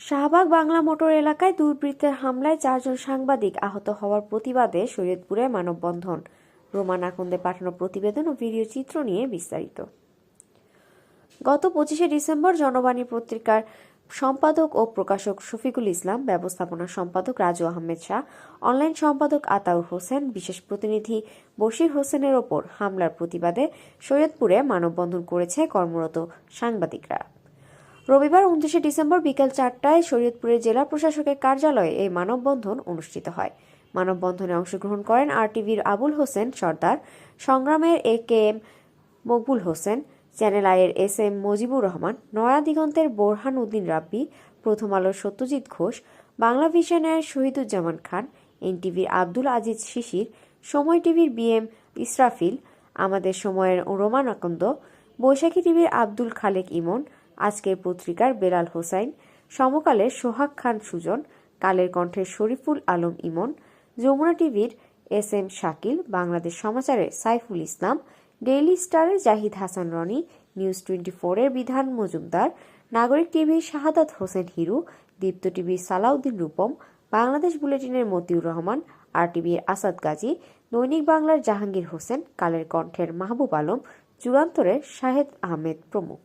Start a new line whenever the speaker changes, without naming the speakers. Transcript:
Shahbag Bangla motor এলাকায় দুর্বৃত্তের হামলায় চারজন সাংবাদিক আহত হওয়ার প্রতিবাদে শরীয়তপুরে মানববন্ধন। রোমান আকন্দে পাঠানো প্রতিবেদন ও ভিডিও চিত্র নিয়ে বিস্তারিত। গত পঁচিশে ডিসেম্বর জনবাণী পত্রিকার সম্পাদক ও প্রকাশক শফিকুল ইসলাম, ব্যবস্থাপনা সম্পাদক রাজু আহমেদ শাহ, অনলাইন সম্পাদক আতাউর হোসেন, বিশেষ প্রতিনিধি বশির হোসেনের ওপর হামলার প্রতিবাদে সৈয়দপুরে মানববন্ধন করেছে কর্মরত সাংবাদিকরা। রবিবার উনত্রিশে ডিসেম্বর বিকেল চারটায় শরীয়তপুরের জেলা প্রশাসকের কার্যালয়ে এই মানববন্ধন অনুষ্ঠিত হয়। মানববন্ধনে অংশগ্রহণ করেন আরটিভির আবুল হোসেন সর্দার, সংগ্রামের A K M Moqbul Hossain, channel আইয়ের এস এম মজিবুর রহমান, নয়া দিগন্তের বোরহান উদ্দিন রাব্বি, প্রথম আলোর সত্যজিৎ ঘোষ, বাংলা ভিশনের শহীদুজ্জামান খান, এনটিভির আব্দুল আজিজ শিশির, সময় টিভির বি এম ইসরাফিল, আমাদের সময়ের রোমান আকন্দ, বৈশাখী টিভির আব্দুল খালেক ইমন আজকের পত্রিকার বেলাল হোসাইন সমকালের সোহাগ খান সুজন, কালের কণ্ঠের শরীফুল আলম ইমন, যমুনা টিভির এস এম শাকিল, বাংলাদেশ সমাচারের সাইফুল ইসলাম, ডেইলি স্টারের জাহিদ হাসান রনি, নিউজ টোয়েন্টি ফোরের বিধান মজুমদার, নাগরিক টিভির শাহাদাত হোসেন হিরু, দীপ্ত টিভির সালাউদ্দিন রূপম, বাংলাদেশ বুলেটিনের মতিউর রহমান আর টিভির আসাদ গাজী, দৈনিক বাংলার জাহাঙ্গীর হোসেন, কালের কণ্ঠের মাহবুব আলম, যুগান্তরের শাহেদ আহমেদ প্রমুখ।